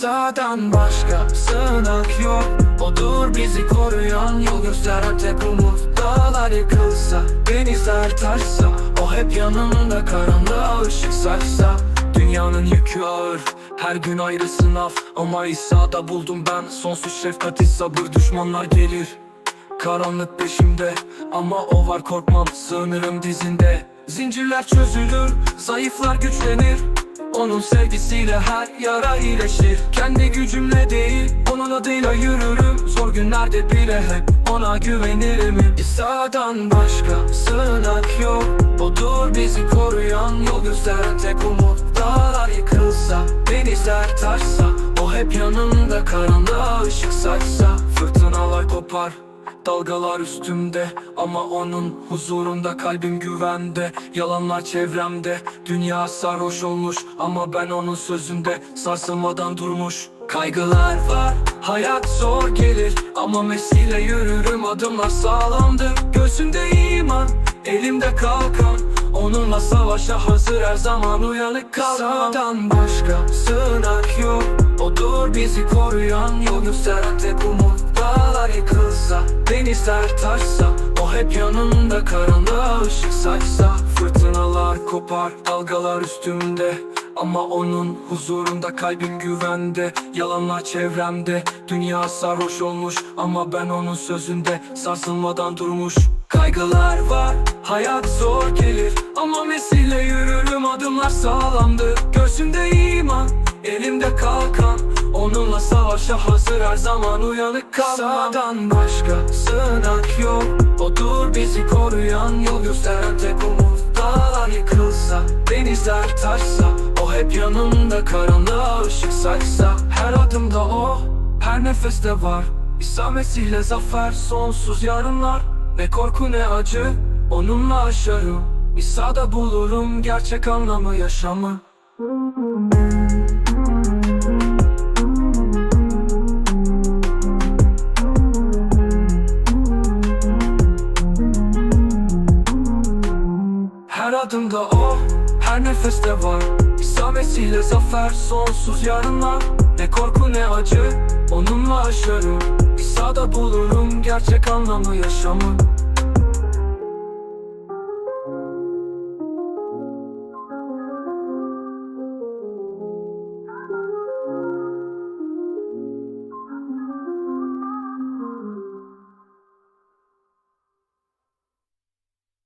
İsa'dan başka sığınak yok. Odur bizi koruyan yol gösteren tek umut. Dağlar yıkılsa, denizler taşsa O hep yanımda karanlığa ışık saçsa Dünyanın yükü ağır her gün ayrı sınav. Ama İsa'da buldum ben Sonsuz şefkati sabır düşmanlar gelir. Karanlık peşimde ama o var korkmam. Sığınırım dizinde. Zincirler çözülür, zayıflar güçlenir Onun sevgisiyle her yara iyileşir. Kendi gücümle değil, onun adıyla yürürüm. Zor günlerde bile hep ona güvenirim. İsa'dan başka sığınak yok. Odur bizi koruyan, yol gösteren tek umut. Dağlar yıkılsa, denizler taşsa O hep yanımda karanlığa ışık saçsa Fırtınalar kopar Dalgalar üstümde ama onun huzurunda kalbim güvende Yalanlar çevremde dünya sarhoş olmuş ama ben onun sözünde sarsılmadan durmuş. Kaygılar var hayat zor gelir ama Mesih'le yürürüm adımlar sağlamdır Göğsümde iman elimde kalkan Onunla savaşa hazır her zaman uyanık kal Sağdan başka sığınak yok Odur bizi koruyan yol gösteren tek umut Dağlar yıkılsa, denizler taşsa O hep yanımda karanlığa ışık saçsa. Fırtınalar kopar, dalgalar üstümde ama onun huzurunda kalbim güvende. Yalanlar çevremde Dünya sarhoş olmuş. Ama ben onun sözünde Sarsılmadan durmuş. Kaygılar var Hayat zor gelir. Ama Mesih'le yürürüm Adımlar sağlamdır. Göğsümde iman Elimde kalkan Onunla savaşa hazır her zaman uyanık kalmam. Sağdan başka sığınak yok Odur bizi koruyan yol gösteren tek umut Dağlar yıkılsa, denizler taşsa O hep yanımda karanlığa ışık saçsa. Her adımda o, her nefeste var İsa Mesih'le zafer, sonsuz yarınlar. Ne korku ne acı, onunla aşarım. İsa'da bulurum gerçek anlamı yaşamı Her o, her nefeste var. İsa Mesih'le zafer, sonsuz yarınlar Ne korku ne acı, onunla aşarım İsa'da bulurum gerçek anlamı yaşamı